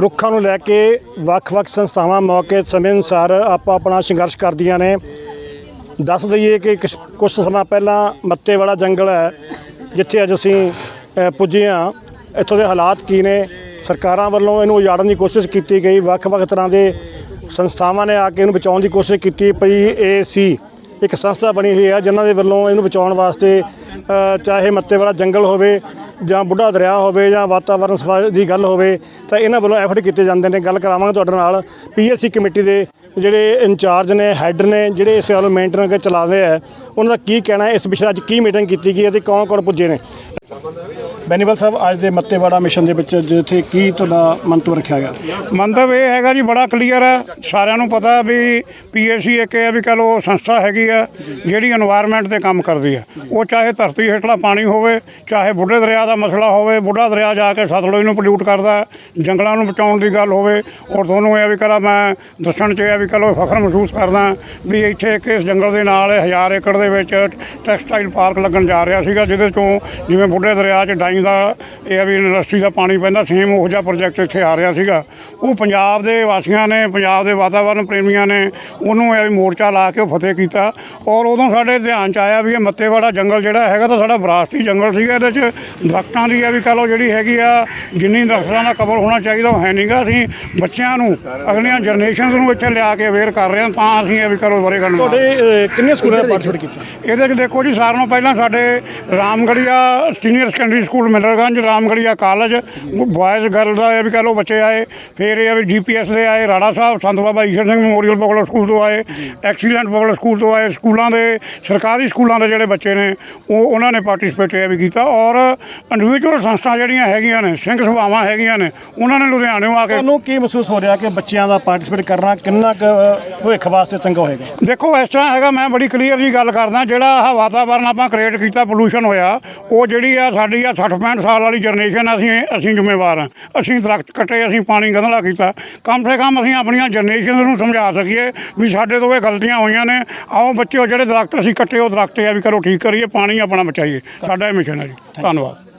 ਰੁੱਖਾਂ ਨੂੰ ਲੈ ਕੇ ਵੱਖ-ਵੱਖ ਸੰਸਥਾਵਾਂ ਮੌਕੇ ਸਮੇਂ ਅਨੁਸਾਰ ਆਪੋ ਆਪਣਾ ਸੰਘਰਸ਼ ਕਰਦੀਆਂ ਨੇ। ਦੱਸ ਦਈਏ ਕਿ ਕੁਛ- ਕੁਝ ਸਮਾਂ ਪਹਿਲਾਂ ਮੱਤੇ ਵਾਲਾ ਜੰਗਲ ਹੈ ਜਿੱਥੇ ਅੱਜ ਅਸੀਂ ਅ, ਪੁੱਜੇ ਹਾਂ। ਇੱਥੋਂ ਦੇ ਹਾਲਾਤ ਕੀ ਨੇ? ਸਰਕਾਰਾਂ ਵੱਲੋਂ ਇਹਨੂੰ ਉਜਾੜਨ ਦੀ ਕੋਸ਼ਿਸ਼ ਕੀਤੀ ਗਈ। ਵੱਖ-ਵੱਖ ਤਰ੍ਹਾਂ ਦੇ ਸੰਸਥਾਵਾਂ ਨੇ ਆ ਕੇ ਇਹਨੂੰ ਬਚਾਉਣ ਦੀ ਕੋਸ਼ਿਸ਼ ਕੀਤੀ। ਪਈ ਇਹ ਸੀ ਇੱਕ ਸੰਸਥਾ ਬਣੀ ਹੋਈ ਹੈ ਜਿਨ੍ਹਾਂ ਦੇ ਵੱਲੋਂ ਇਹਨੂੰ ਬਚਾਉਣ ਵਾਸਤੇ ਅ, ਚਾਹੇ ਮੱਤੇ ਵਾਲਾ ਜੰਗਲ ਹੋਵੇ ਜਾਂ ਬੁੱਢਾ ਦਰਿਆ ਹੋਵੇ ਜਾਂ ਵਾਤਾਵਰਣ ਸਫ਼ਾਈ ਦੀ ਗੱਲ ਹੋਵੇ, ਤਾਂ ਇਹਨਾਂ ਵੱਲੋਂ ਐਫਰਟ ਕੀਤੇ ਜਾਂਦੇ ਨੇ। ਗੱਲ ਕਰਾਵਾਂਗੇ ਤੁਹਾਡੇ ਨਾਲ। ਪੀਐਸਸੀ ਕਮੇਟੀ ਦੇ ਜਿਹੜੇ ਇੰਚਾਰਜ ਨੇ, ਹੈੱਡ ਨੇ, ਜਿਹੜੇ ਇਸ ਵੱਲ ਮੇਨਟੇਨ ਕੇ ਚਲਾਉਂਦੇ ਆ, ਉਹਨਾਂ ਦਾ ਕੀ ਕਹਿਣਾ ਹੈ? ਇਸ ਵਿਸ਼ੇ ਅੱਜ ਕੀ ਮੀਟਿੰਗ ਕੀਤੀ ਗਈ ਹੈ ਤੇ ਕੌਣ ਕੌਣ ਪੁੱਜੇ ਨੇ? ਬੈਨੀਵਲ ਸਾਹਿਬ, ਅੱਜ ਦੇ ਮੱਤੇਵਾੜਾ ਮਿਸ਼ਨ ਦੇ ਵਿੱਚ ਜਿੱਥੇ ਕੀ ਤੁਹਾਡਾ ਮੰਤਵ ਰੱਖਿਆ ਗਿਆ? ਮੰਤਵ ਇਹ ਹੈਗਾ ਜੀ, ਬੜਾ ਕਲੀਅਰ ਹੈ। ਸਾਰਿਆਂ ਨੂੰ ਪਤਾ ਵੀ ਪੀਏਸੀ ਇੱਕ ਇਹ ਆ ਵੀ ਕਹ ਲੋ ਸੰਸਥਾ ਹੈਗੀ ਆ, ਜਿਹੜੀ এনवायरमेंट ਤੇ ਕੰਮ ਕਰਦੀ ਆ। ਉਹ ਚਾਹੇ ਧਰਤੀ ਹੇਠਲਾ ਪਾਣੀ ਹੋਵੇ, ਚਾਹੇ ਬੁੱਢੇ ਦਰਿਆ ਦਾ ਮਸਲਾ ਹੋਵੇ, ਬੁੱਢਾ ਦਰਿਆ ਜਾ ਕੇ ਸਤਲੁਜ ਨੂੰ ਪੋਲਿਊਟ ਕਰਦਾ, ਜੰਗਲਾਂ ਨੂੰ ਬਚਾਉਣ ਦੀ ਗੱਲ ਹੋਵੇ, ਔਰ ਤੁਹਾਨੂੰ ਇਹ ਵੀ ਕਰਾ ਮੈਂ ਦੱਸਣ 'ਚ ਇਹ ਵੀ ਕਹ ਲੋ ਫਖਰ ਮਹਿਸੂਸ ਕਰਦਾ ਵੀ ਇੱਥੇ ਇੱਕ ਇਸ ਜੰਗਲ ਦੇ ਨਾਲ 1000 ਏਕੜ ਦੇ ਵਿੱਚ ਟੈਕਸਟਾਈਲ ਪਾਰਕ ਲੱਗਣ ਜਾ ਰਿਹਾ ਸੀਗਾ, ਜਿਹਦੇ ਤੋਂ ਜਿਵੇਂ ਬੁੱਢੇ ਦਰਿਆ 'ਚ ਡਾਈਂ ਦਾ ਇਹ ਆ ਵੀ ਯੂਨੀਵਰਸਿਟੀ ਦਾ ਪਾਣੀ ਪੈਂਦਾ ਸੇਮ ਉਹ ਜਿਹਾ ਪ੍ਰੋਜੈਕਟ ਇੱਥੇ ਆ ਰਿਹਾ ਸੀਗਾ। ਉਹ ਪੰਜਾਬ ਦੇ ਵਾਸੀਆਂ ਨੇ ਪੰਜਾਬ ਦੇ ਵਾਤਾਵਰਣ ਪ੍ਰੇਮੀਆਂ ਨੇ ਉਹਨੂੰ ਇਹ ਵੀ ਮੋਰਚਾ ਲਾ ਕੇ ਉਹ ਫਤਿਹ ਕੀਤਾ। ਔਰ ਉਦੋਂ ਸਾਡੇ ਧਿਆਨ 'ਚ ਆਇਆ ਵੀ ਇਹ ਮੱਤੇਵਾੜਾ ਜੰਗਲ ਜਿਹੜਾ ਹੈਗਾ ਤਾਂ ਸਾਡਾ ਵਿਰਾਸਤੀ ਜੰਗਲ ਸੀਗਾ ਇਹਦੇ 'ਚ ਦਰਖਤਾਂ ਦੀ ਇਹ ਵੀ ਕਹ ਲਓ ਜਿਹੜੀ ਹੈਗੀ ਆ ਜਿੰਨੀ ਦਰਖਤਾਂ ਦਾ ਕਵਰ ਹੋਣਾ ਚਾਹੀਦਾ ਉਹ ਹੈ ਨਹੀਂਗਾ ਅਸੀਂ ਬੱਚਿਆਂ ਨੂੰ ਅਗਲੀਆਂ ਜਨਰੇਸ਼ਨਸ ਨੂੰ ਇੱਥੇ ਲਿਆ ਕੇ ਅਵੇਅਰ ਕਰ ਰਹੇ ਹਾਂ ਤਾਂ ਅਸੀਂ ਇਹ ਵੀ ਕਰੋ ਬਰੇ ਕਰਨ ਤੁਹਾਡੇ ਕਿੰਨੇ ਸਕੂਲਾਂ ਪਾਰਟਿਸਿਪੇਟ ਕੀਤਾ ਇਹਦੇ 'ਚ ਦੇਖੋ ਜੀ ਸਾਰਿਆਂ ਨਾਲੋਂ ਪਹਿਲਾਂ ਸਾਡੇ Ramgarhia senior secondary school Millerganj Ramgarhia college boys girl ਦਾ ਇਹ ਵੀ ਕਹ ਲਓ ਬੱਚੇ ਆਏ ਫਿਰ ਇਹ ਵੀ ਜੀਪੀਐਸ ਦੇ ਆਏ Rara Sahib Sant Baba Ishar Singh memorial public school ਤੋਂ ਆਏ ਐਕਸੀਲੈਂਟ ਪਬਲਿਕ ਸਕੂਲ ਤੋਂ ਆਏ ਸਕੂਲਾਂ ਦੇ ਸਰਕਾਰੀ ਸਕੂਲਾਂ ਦੇ ਜਿਹੜੇ ਬੱਚੇ ਨੇ ਉਹ ਉਹਨਾਂ ਨੇ ਪਾਰਟਿਸਿਪੇਟ ਇਹ ਵੀ ਕੀਤਾ ਔਰ ਇੰਡੀਵਿਜੂਅਲ ਸੰਸਥਾ ਜਿਹੜੀਆਂ ਹੈਗੀਆਂ ਨੇ ਸਿੰਘ ਸਭਾਵਾਂ ਹੈਗੀਆਂ ਨੇ ਉਹਨਾਂ ਨੇ ਲੁਧਿਆਣੇੋਂ ਆ ਕੇ ਤੁਹਾਨੂੰ ਕੀ ਮਹਿਸੂਸ ਹੋ ਰਿਹਾ ਕਿ ਬੱਚਿਆਂ ਦਾ ਪਾਰਟਿਸਿਪੇਟ ਕਰਨਾ ਕਿੰਨਾ ਕੁ ਭਵਿੱਖ ਵਾਸਤੇ ਚੰਗਾ ਹੋਏਗਾ? ਦੇਖੋ ਇਸ ਤਰ੍ਹਾਂ ਹੈਗਾ ਮੈਂ ਬੜੀ ਕਲੀਅਰ ਜੀ ਗੱਲ ਕਰਦਾ ਜਿਹੜਾ ਆਹ ਵਾਤਾਵਰਨ ਆਪਾਂ ਕ੍ਰੀਏਟ ਕੀਤਾ ਪੋਲੂਸ਼ਨ ਹੋਇਆ, ਉਹ ਜਿਹੜੀ ਆ ਸਾਡੀ ਆ 60 65 ਸਾਲ ਵਾਲੀ ਜਨਰੇਸ਼ਨ ਅਸੀਂ ਅਸੀਂ ਜ਼ਿੰਮੇਵਾਰ ਹਾਂ ਅਸੀਂ ਦਰਖਤ ਕੱਟੇ, ਅਸੀਂ ਪਾਣੀ ਗੰਧਲਾ ਕੀਤਾ। ਕਮ ਸੇ ਕਮ ਅਸੀਂ ਆਪਣੀਆਂ ਜਨਰੇਸ਼ਨ ਨੂੰ ਸਮਝਾ ਸਕੀਏ ਵੀ ਸਾਡੇ ਤੋਂ ਇਹ ਗਲਤੀਆਂ ਹੋਈਆਂ ਨੇ। ਆਓ ਬੱਚਿਓ, ਜਿਹੜੇ ਦਰਖਤ ਅਸੀਂ ਕੱਟੇ, ਉਹ ਦਰਖਤ ਆ ਵੀ ਕਰੋ ਠੀਕ ਕਰੀਏ, ਪਾਣੀ ਆਪਣਾ ਬਚਾਈਏ। ਸਾਡਾ ਇਹ ਮਿਸ਼ਨ ਹੈ ਜੀ। ਧੰਨਵਾਦ।